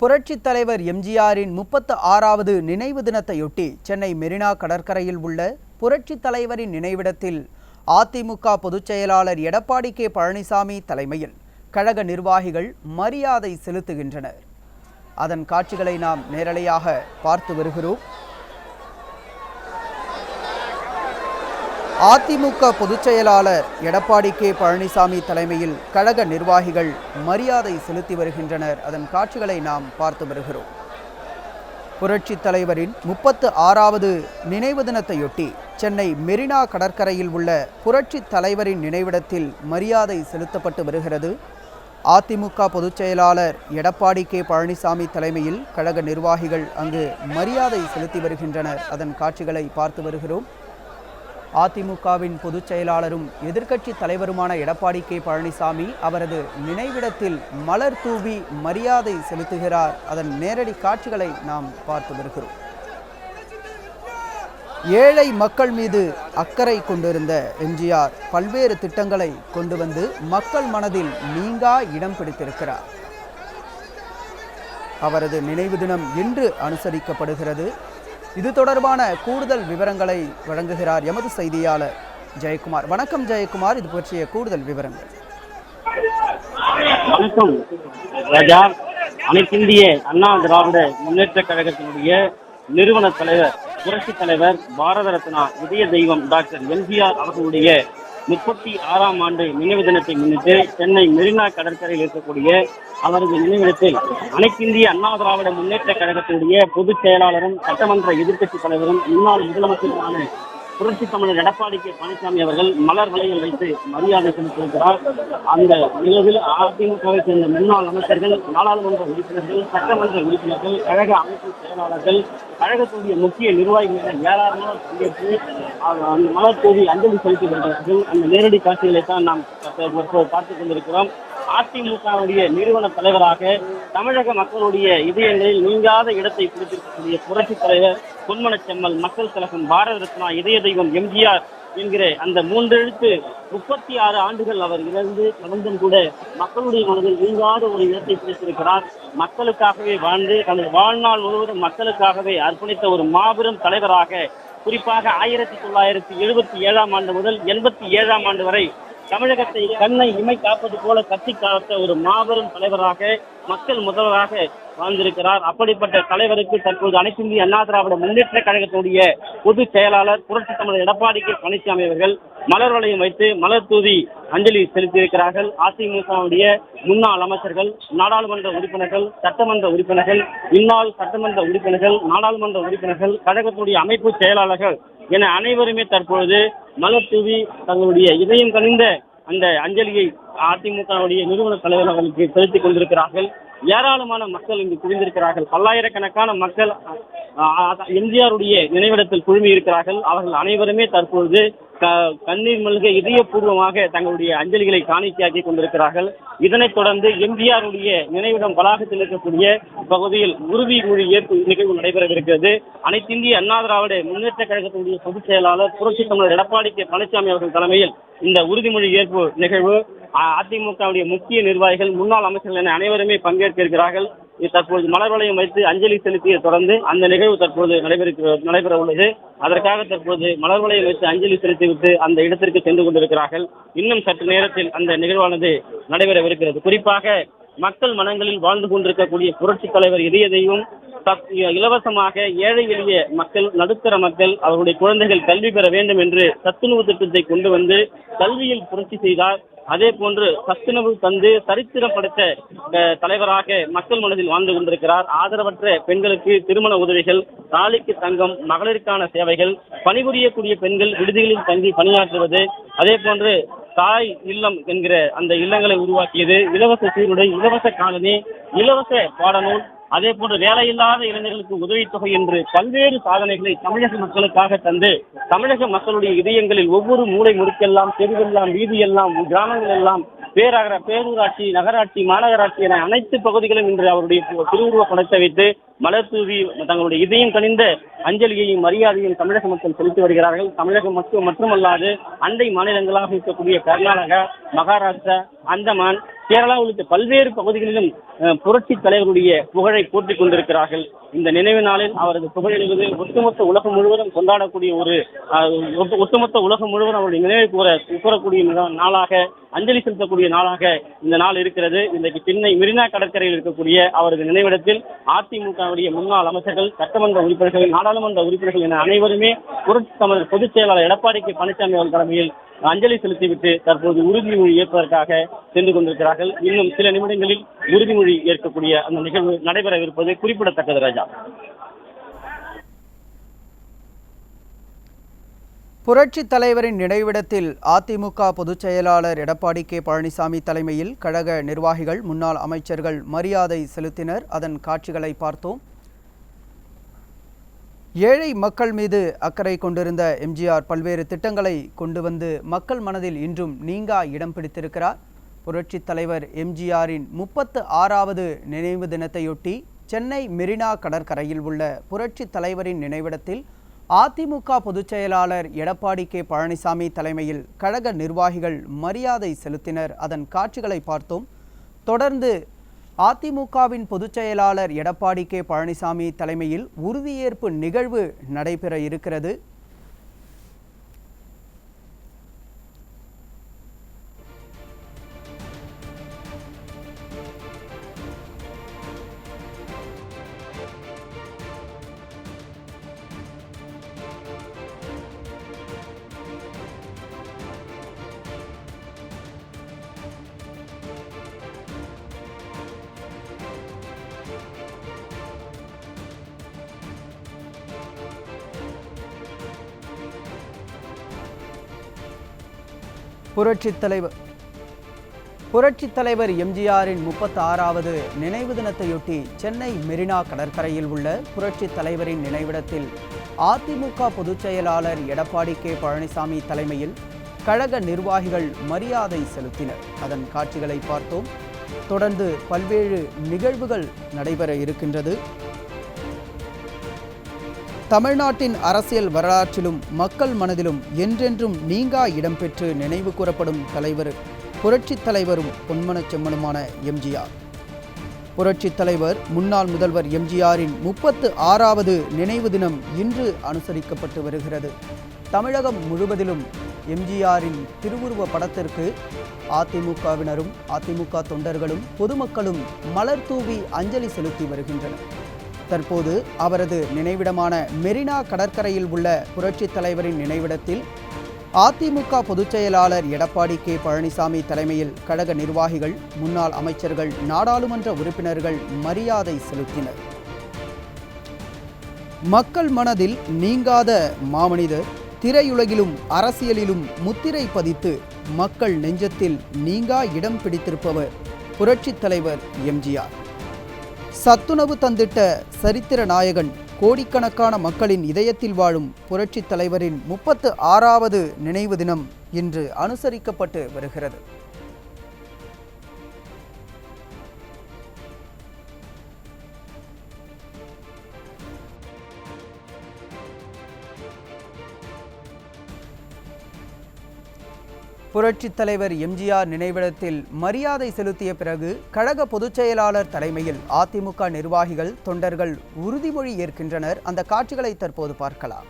புரட்சித் தலைவர் எம்ஜிஆரின் முப்பத்து ஆறாவது நினைவு தினத்தையொட்டி சென்னை மெரினா கடற்கரையில் உள்ள புரட்சித் தலைவரின் நினைவிடத்தில் அதிமுக பொதுச் செயலாளர் எடப்பாடி கே பழனிசாமி தலைமையில் கழக நிர்வாகிகள் மரியாதை செலுத்துகின்றனர். அதன் காட்சிகளை நாம் நேரலையாக பார்த்து வருகிறோம். அதிமுக பொதுச் செயலாளர் எடப்பாடி கே பழனிசாமி தலைமையில் கழக நிர்வாகிகள் மரியாதை செலுத்தி வருகின்றனர். அதன் காட்சிகளை நாம் பார்த்து வருகிறோம். புரட்சித் தலைவரின் முப்பத்து ஆறாவது நினைவு தினத்தையொட்டி சென்னை மெரினா கடற்கரையில் உள்ள புரட்சித் தலைவரின் நினைவிடத்தில் மரியாதை செலுத்தப்பட்டு வருகிறது. அதிமுக பொதுச் செயலாளர் எடப்பாடி கே பழனிசாமி தலைமையில் கழக நிர்வாகிகள் அங்கு மரியாதை செலுத்தி வருகின்றனர். அதன் காட்சிகளை பார்த்து வருகிறோம். அதிமுகவின் பொதுச் செயலாளரும் எதிர்க்கட்சி தலைவருமான எடப்பாடி கே பழனிசாமி அவரது நினைவிடத்தில் மலர் தூவி மரியாதை செலுத்துகிறார். அதன் நேரடி காட்சிகளை நாம் பார்த்து வருகிறோம். ஏழை மக்கள் மீது அக்கறை கொண்டிருந்த எம்ஜிஆர் பல்வேறு திட்டங்களை கொண்டு வந்து மக்கள் மனதில் நீங்கா இடம் பிடித்திருக்கிறார். அவரது நினைவு தினம் இன்று அனுசரிக்கப்படுகிறது. இது தொடர்பான கூடுதல் விவரங்களை வழங்குகிறார் எமது செய்தியாளர் ஜெயக்குமார். வணக்கம் ஜெயக்குமார். இது பற்றிய கூடுதல் விவரங்கள். வணக்கம் ராஜா. அனைத்திந்திய அண்ணா திராவிட முன்னேற்ற கழகத்தினுடைய நிறுவன தலைவர் புரட்சி தலைவர் பாரத ரத்னா இதய தெய்வம் டாக்டர் எம்ஜிஆர் அவர்களுடைய முப்பத்தி ஆறாம் ஆண்டு நினைவு தினத்தை முன்னிட்டு சென்னை மெரினா கடற்கரையில் இருக்கக்கூடிய அவரது நினைவிடத்தில் அனைத்திந்திய அண்ணா திராவிட முன்னேற்ற கழகத்தினுடைய பொதுச் செயலாளரும் சட்டமன்ற எதிர்க்கட்சி தலைவரும் முன்னாள் முதலமைச்சருமான புரட்சி தமிழர் எடப்பாடி கே. பழனிசாமி அவர்கள் மலர் வளையல் வைத்து மரியாதை செலுத்தியிருக்கிறார். அந்த நிகழ்வில் அதிமுகவை சேர்ந்த முன்னாள் அமைச்சர்கள் நாடாளுமன்ற உறுப்பினர்கள் சட்டமன்ற உறுப்பினர்கள் கழக அமைப்பு செயலாளர்கள் கழகத்துடைய முக்கிய நிர்வாகிகள் என பங்கேற்று அந்த அந்த மலர் தூவி அஞ்சலி செலுத்தி வருகிறார்கள். அந்த நேரடி காட்சிகளை தான் நாம் தற்போது பார்த்துக் கொண்டிருக்கிறோம். அதிமுகவுடைய நிறுவன தலைவராக தமிழக மக்களுடைய இதயங்களில் நீங்காத இடத்தை பிடித்திருக்கக்கூடிய புரட்சி தலைவர் பொன்மனச் செம்மல் மக்கள் கழகம் பாரத ரத்னா இதய தெய்வம் எம்ஜிஆர் என்கிற அந்த மூன்றெழுத்து முப்பத்தி ஆறு ஆண்டுகள் அவர் இறந்து கடந்தும் கூட மக்களுடைய மனதில் நீங்காத ஒரு இடத்தை பிடித்திருக்கிறார். மக்களுக்காகவே வாழ்ந்து தனது வாழ்நாள் முழுவதும் மக்களுக்காகவே அர்ப்பணித்த ஒரு மாபெரும் தலைவராக குறிப்பாக ஆயிரத்தி தொள்ளாயிரத்தி எழுபத்தி ஏழாம் ஆண்டு முதல் எண்பத்தி ஏழாம் ஆண்டு வரை தமிழகத்தை கண்ணை இமை காப்பது போல கத்தி காத்த ஒரு மாபெரும் தலைவராக மக்கள் முதல்வராக வாழ்ந்திருக்கிறார். அப்படிப்பட்ட தலைவருக்கு தற்போது அனைத்து இந்திய அண்ணா திராவிட முன்னேற்ற கழகத்துடைய பொதுச் செயலாளர் புரட்சி தமிழர் எடப்பாடி கே பழனிசாமி அவர்கள் மலர் வளையம் வைத்து மலர் தூவி அஞ்சலி செலுத்தியிருக்கிறார்கள். அதிமுகவுடைய முன்னாள் அமைச்சர்கள் நாடாளுமன்ற உறுப்பினர்கள் சட்டமன்ற உறுப்பினர்கள் இந்நாள் சட்டமன்ற உறுப்பினர்கள் நாடாளுமன்ற உறுப்பினர்கள் கழகத்துடைய அமைப்பு செயலாளர்கள் என அனைவருமே தற்பொழுது மலர் தூவி தங்களுடைய இதயம் கனிந்த அந்த அஞ்சலியை அதிமுகவுடைய நிறுவன தலைவர் அவர்களுக்கு செலுத்திக் கொண்டிருக்கிறார்கள். ஏராளமான மக்கள் இங்கு குவிந்திருக்கிறார்கள். பல்லாயிரக்கணக்கான மக்கள் எம்ஜிஆருடைய நினைவிடத்தில் குழுமி இருக்கிறார்கள். அவர்கள் அனைவருமே தற்பொழுது கண்ணீர் மல்க இதயபூர்வமாக தங்களுடைய அஞ்சலிகளை காணிக்கையாக்கி கொண்டிருக்கிறார்கள். இதனைத் தொடர்ந்து எம்ஜிஆருடைய நினைவிடம் வளாகத்தில் இருக்கக்கூடிய பகுதியில் உறுதி மொழி ஏற்பு நிகழ்வு நடைபெறவிருக்கிறது. அனைத்திந்திய அண்ணா திராவிட முன்னேற்ற கழகத்தினுடைய பொதுச் செயலாளர் புரட்சி தமிழர் எடப்பாடி கே பழனிசாமி அவர்கள் தலைமையில் இந்த உறுதிமொழி ஏற்பு நிகழ்வு அதிமுகவுடைய முக்கிய நிர்வாகிகள் முன்னாள் அமைச்சர்கள் என அனைவருமே பங்கேற்க இருக்கிறார்கள் தற்போது மலர் வளையம் வைத்து அஞ்சலி செலுத்திய தொடர்ந்து அந்த நிகழ்வு தற்போது நடைபெற நடைபெற உள்ளது அதற்காக தற்போது மலர் வளையம் வைத்து அஞ்சலி செலுத்திவிட்டு அந்த இடத்திற்கு சென்று கொண்டிருக்கிறார்கள். இன்னும் சற்று நேரத்தில் அந்த நிகழ்வானது நடைபெறவிருக்கிறது. குறிப்பாக மக்கள் மனங்களில் வாழ்ந்து கொண்டிருக்கக்கூடிய புரட்சி தலைவர் இதய தெய்வம் இலவசமாக ஏழை எளிய மக்கள் நடுத்தர மக்கள் அவர்களுடைய குழந்தைகள் கல்வி பெற வேண்டும் என்று சத்துணவு திட்டத்தை கொண்டு வந்து கல்வியில் புரட்சி செய்தார். அதே போன்று சத்துணவு தந்து சரித்திரம் படைத்த தலைவராக மக்கள் மனதில் வாழ்ந்து கொண்டிருக்கிறார். ஆதரவற்ற பெண்களுக்கு திருமண உதவிகள் தாலிக்கு தங்கம் மகளிருக்கான சேவைகள் பணிபுரியக்கூடிய பெண்கள் விடுதிகளில் தங்கி பணியாற்றுவது அதே போன்று தாய் இல்லம் என்கிற அந்த இல்லங்களை உருவாக்கியது இலவச சீருடை இலவச காலனி இலவச பாடநூல் அதே போன்று வேலையில்லாத இளைஞர்களுக்கு உதவித்தொகை என்று பல்வேறு சாதனைகளை தமிழக மக்களுக்காக தந்து தமிழக மக்களுடைய இதயங்களில் ஒவ்வொரு மூலை முறுக்கெல்லாம் தெருவெல்லாம் வீதியெல்லாம் கிராமங்கள் எல்லாம் பேரகர பேரூராட்சி நகராட்சி மாநகராட்சி என அனைத்து பகுதிகளும் இன்று அவருடைய திருவுருவ படத்தை வைத்து மலர் தூவி தங்களுடைய இதயம் கணிந்த அஞ்சலியையும் மரியாதையும் தமிழக மக்கள் செலுத்தி வருகிறார்கள். தமிழக மக்கள் மட்டுமல்லாது அண்டை மாநிலங்களாக இருக்கக்கூடிய கர்நாடகா மகாராஷ்டிரா அந்தமான் கேரளா உள்ளிட்ட பல்வேறு பகுதிகளிலும் புரட்சி தலைவருடைய புகழை போற்றிக் கொண்டிருக்கிறார்கள். இந்த நினைவு நாளில் அவரது புகழ் என்பது ஒட்டுமொத்த உலகம் முழுவதும் கொண்டாடக்கூடிய ஒரு ஒட்டுமொத்த உலகம் முழுவதும் அவருடைய நினைவு கூற கூறக்கூடிய நாளாக அஞ்சலி செலுத்தக்கூடிய நாளாக இந்த நாள் இருக்கிறது. இன்றைக்கு சென்னை மெரினா கடற்கரையில் இருக்கக்கூடிய அவரது நினைவிடத்தில் அதிமுகவுடைய முன்னாள் அமைச்சர்கள் சட்டமன்ற உறுப்பினர்கள் நாடாளுமன்ற உறுப்பினர்கள் என அனைவருமே புரட்சி தமிழர் பொதுச் செயலாளர் எடப்பாடி கே பழனிசாமி அவர்கள் தலைமையில் அஞ்சலி செலுத்திவிட்டு தற்போது உறுதிமொழி ஏற்பதற்காக சென்று கொண்டிருக்கிறார்கள். இன்னும் சில நிமிடங்களில் உறுதிமொழி ஏற்கக்கூடிய அந்த நிகழ்வு நடைபெறவிருப்பது குறிப்பிடத்தக்கது ராஜா. புரட்சித் தலைவரின் நினைவிடத்தில் அதிமுக பொதுச் செயலாளர் எடப்பாடி கே. பழனிசாமி தலைமையில் கழக நிர்வாகிகள் முன்னாள் அமைச்சர்கள் மரியாதை செலுத்தினர். அதன் காட்சிகளை பார்த்தோம். ஏழை மக்கள் மீது அக்கறை கொண்டிருந்த எம்ஜிஆர் பல்வேறு திட்டங்களை கொண்டு வந்து மக்கள் மனதில் இன்றும் நீங்கா இடம் பிடித்திருக்கிறார். புரட்சித் தலைவர் எம்ஜிஆரின் முப்பத்து ஆறாவது நினைவு தினத்தையொட்டி சென்னை மெரினா கடற்கரையில் உள்ள புரட்சித் தலைவரின் நினைவிடத்தில் அதிமுக பொதுச் செயலாளர் எடப்பாடி கே பழனிசாமி தலைமையில் கழக நிர்வாகிகள் மரியாதை செலுத்தினர். அதன் காட்சிகளை பார்த்தோம். தொடர்ந்து அதிமுகவின் பொதுச் செயலாளர் எடப்பாடி கே பழனிசாமி தலைமையில் உறுதியேற்பு நிகழ்வு நடைபெற இருக்கிறது. புரட்சித் தலைவர். புரட்சித் தலைவர் எம்ஜிஆரின் முப்பத்தி ஆறாவது நினைவு தினத்தையொட்டி சென்னை மெரினா கடற்கரையில் உள்ள புரட்சித் தலைவரின் நினைவிடத்தில் அதிமுக பொதுச் செயலாளர் எடப்பாடி கே. பழனிசாமி தலைமையில் கழக நிர்வாகிகள் மரியாதை செலுத்தினர். அதன் காட்சிகளை பார்த்தோம். தொடர்ந்து பல்வேறு நிகழ்வுகள் நடைபெற இருக்கின்றது. தமிழ்நாட்டின் அரசியல் வரலாற்றிலும் மக்கள் மனதிலும் என்றென்றும் நீங்கா இடம்பெற்று நினைவு கூறப்படும் தலைவர் புரட்சித் தலைவரும் பொன்மனச் செம்மனுமான எம்ஜிஆர். புரட்சித் தலைவர் முன்னாள் முதல்வர் எம்ஜிஆரின் முப்பத்து ஆறாவது நினைவு தினம் இன்று அனுசரிக்கப்பட்டு வருகிறது. தமிழகம் முழுவதிலும் எம்ஜிஆரின் திருவுருவ படத்திற்கு அதிமுகவினரும் அதிமுக தொண்டர்களும் பொதுமக்களும் மலர் தூவி அஞ்சலி செலுத்தி வருகின்றனர். தற்போது அவரது நினைவிடமான மெரினா கடற்கரையில் உள்ள புரட்சித் தலைவரின் நினைவிடத்தில் அதிமுக பொதுச் செயலாளர் எடப்பாடி கே. பழனிசாமி தலைமையில் கழக நிர்வாகிகள் முன்னாள் அமைச்சர்கள் நாடாளுமன்ற உறுப்பினர்கள் மரியாதை செலுத்தினர். மக்கள் மனதில் நீங்காத மாமனிதர் திரையுலகிலும் அரசியலிலும் முத்திரை பதித்து மக்கள் நெஞ்சத்தில் நீங்கா இடம் பிடித்திருப்பவர் புரட்சித் தலைவர் எம்ஜிஆர் சத்துணவு தந்திட்ட சரித்திர நாயகன் கோடிக்கணக்கான மக்களின் இதயத்தில் வாழும் புரட்சித் தலைவரின் முப்பத்து ஆறாவது நினைவு தினம் இன்று அனுசரிக்கப்பட்டு வருகிறது. புரட்சித் தலைவர் எம்ஜிஆர் நினைவிடத்தில் மரியாதை செலுத்திய பிறகு கழக பொதுச் செயலாளர் தலைமையில் அதிமுக நிர்வாகிகள் தொண்டர்கள் உறுதிமொழி ஏற்கின்றனர். அந்த காட்சிகளை தற்போது பார்க்கலாம்.